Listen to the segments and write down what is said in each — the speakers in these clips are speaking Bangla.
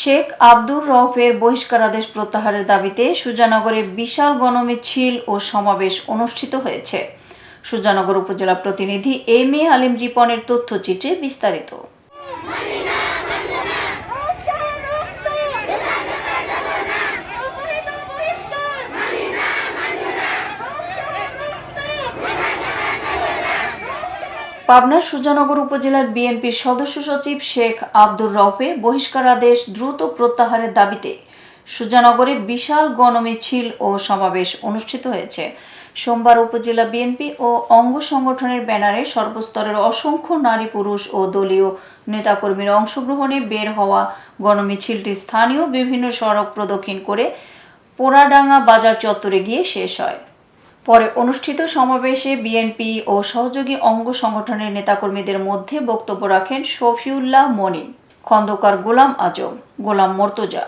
শেখ আব্দুর রৌফের বহিষ্কারাদেশ প্রত্যাহারের দাবিতে সুজানগরে বিশাল গণমিছিল ও সমাবেশ অনুষ্ঠিত হয়েছে। সুজানগর উপজেলা প্রতিনিধি এম এ আলিম রিপনের তথ্যচিত্রে বিস্তারিত। পাবনার সুজানগর উপজেলার বিএনপির সদস্য সচিব শেখ আব্দুর রৌফে বহিষ্কারাদেশ দ্রুত প্রত্যাহারের দাবিতে সুজানগরে বিশাল গণমিছিল ও সমাবেশ অনুষ্ঠিত হয়েছে। সোমবার উপজেলা বিএনপি ও অঙ্গ সংগঠনের ব্যানারে সর্বস্তরের অসংখ্য নারী, পুরুষ ও দলীয় নেতাকর্মীর অংশগ্রহণে বের হওয়া গণমিছিলটি স্থানীয় বিভিন্ন সড়ক প্রদক্ষিণ করে পোড়াডাঙ্গা বাজার চত্বরে গিয়ে শেষ হয়। পরে অনুষ্ঠিত সমাবেশে বিএনপি ও সহযোগী অঙ্গ সংগঠনের নেতাকর্মীদের মধ্যে বক্তব্য রাখেন শফিউল্লাহ মনিন খন্দকার গোলাম আজম, গোলাম মর্তজা,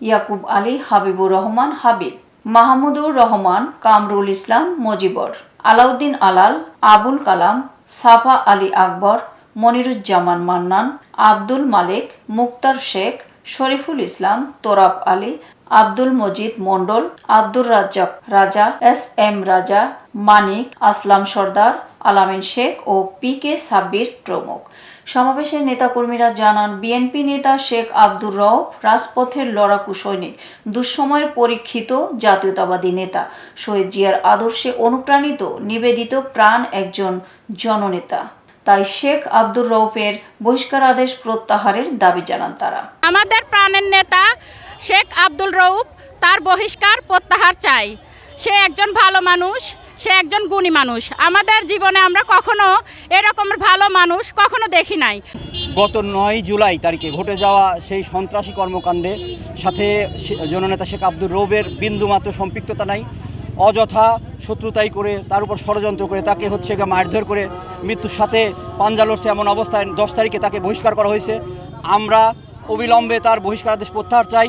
ইয়াকুব আলী হাবিবুর রহমান হাবিব, মাহমুদুর রহমান, কামরুল ইসলাম মজিবর, আলাউদ্দিন আলাল, আবুল কালাম, সাফা আলী আকবর, মনিরুজ্জামান মান্নান, আব্দুল মালিক, মুক্তার শেখ, শরীফুল ইসলাম, তোরাব আলী আব্দুল মজিদ মন্ডল আব্দুর রাজ্জাক রাজা, এস এম রাজা, মানিক আসলাম সর্দার, আলামিন শেখ ও পি কে সাব্বির প্রমুখ। সমাবেশের নেতাকর্মীরা জানান, বিএনপি নেতা শেখ আব্দুর রউফ রাজপথের লড়াকু সৈনিক দুঃসময়ের পরীক্ষিত জাতীয়তাবাদী নেতা। শহীদ জিয়ার আদর্শে অনুপ্রাণিত, নিবেদিত প্রাণ একজন জননেতা। তাই শেখ আব্দুর রউফের বহিষ্কার আদেশ প্রত্যাহারের দাবি জানান তারা। আমাদের প্রাণের নেতা শেখ আব্দুল রউফ তার বহিষ্কার প্রত্যাহার চাই। সে একজন ভালো মানুষ, সে একজন গুণী মানুষ। আমাদের জীবনে আমরা কখনো এরকমের ভালো মানুষ কখনো দেখি নাই। গত নয় জুলাই তারিখে ঘটে যাওয়া সেই সন্ত্রাসী কর্মকাণ্ডে সাথে জননেতা শেখ আব্দুর রৌবের বিন্দুমাত্র সম্পৃক্ততা নাই। অযথা শত্রুতাই করে, তার উপর ষড়যন্ত্র করে, তাকে হচ্ছে গিয়ে মারধর করে, মৃত্যুর সাথে পাঞ্জা লড়ছে এমন অবস্থায় দশ তারিখে তাকে বহিষ্কার করা হয়েছে। আমরা অবিলম্বে তার বহিষ্কারাদেশ প্রত্যাহার চাই।